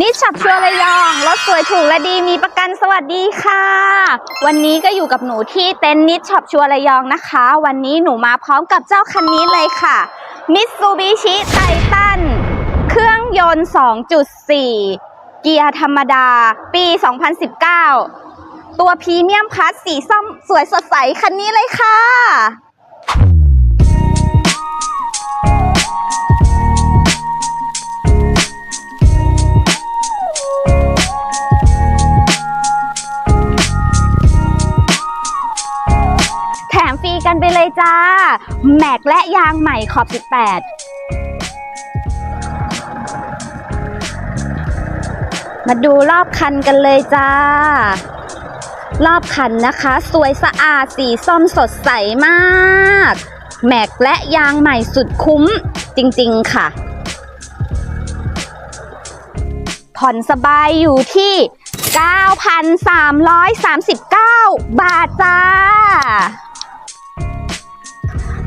นิชชับชัวร์ระยอง รถสวยถูกและดีมีประกันสวัสดีค่ะ วันนี้ก็อยู่กับหนูที่เต็นท์นิชชับชัวร์ระยองนะคะ วันนี้หนูมาพร้อมกับเจ้าคันนี้เลยค่ะมิตซูบิชิไททันเครื่องยนต์ 2.4 เกียร์ธรรมดา ปี 2019 ตัวพรีเมียมพลัสสีส้มสวยสดใสคันนี้เลยค่ะ ฟรีกันไปเลยจ้า แม็กและยางใหม่ขอบ 18 มาดูรอบคันกันเลยจ้า รอบคันนะคะ สวยสะอาดสีส้มสดใสมาก แม็กและยางใหม่สุดคุ้มจริงๆค่ะ ผ่อนสบายอยู่ที่9,339 บาทจ้า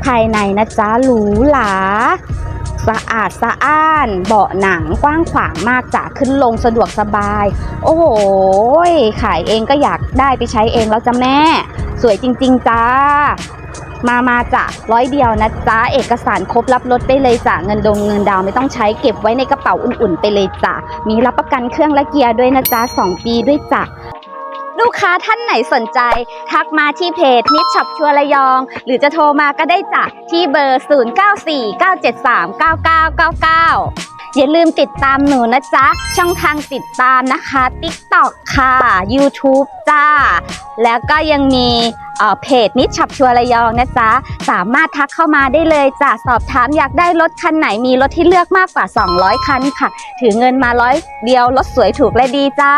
ภายในนะจ๊ะหรูหราสะอาดสะอ้าน เบาะหนังกว้างขวางมากจ้ะขึ้นลงสะดวกสบาย โอ้โหยขายเองก็อยากได้ไปใช้เองแล้วจ้ะแม่ สวยจริง ๆ จ้า มามาจ้ะร้อยเดียวนะจ๊ะ เอกสารครบรับรถได้เลยจ้ะเงินดงเงินดาวไม่ต้องใช้เก็บไว้ในกระเป๋าอุ่นๆ ไปเลยจ้ะมีรับประกันเครื่องและเกียร์ด้วยนะจ๊ะ2ปีด้วยจ้ะ ลูกค้าท่านไหนสนใจ ทักมาที่เพจนิดช็อปชัวร์ระยอง หรือจะโทรมาก็ได้จ้ะที่เบอร์ 0949739999 อย่าลืมติดตามหนูนะจ๊ะ ช่องทางติดตามนะคะ TikTok ค่ะ YouTube จ้า แล้วก็ยังมีเอ่อเพจนิดช็อปชัวร์ระยองนะจ๊ะ สามารถทักเข้ามาได้เลยจ้ะสอบถามอยากได้รถคันไหนมีรถที่เลือกมากกว่า 200 คันค่ะ ถือเงินมาร้อยเดียวรถสวยถูกและดีจ้า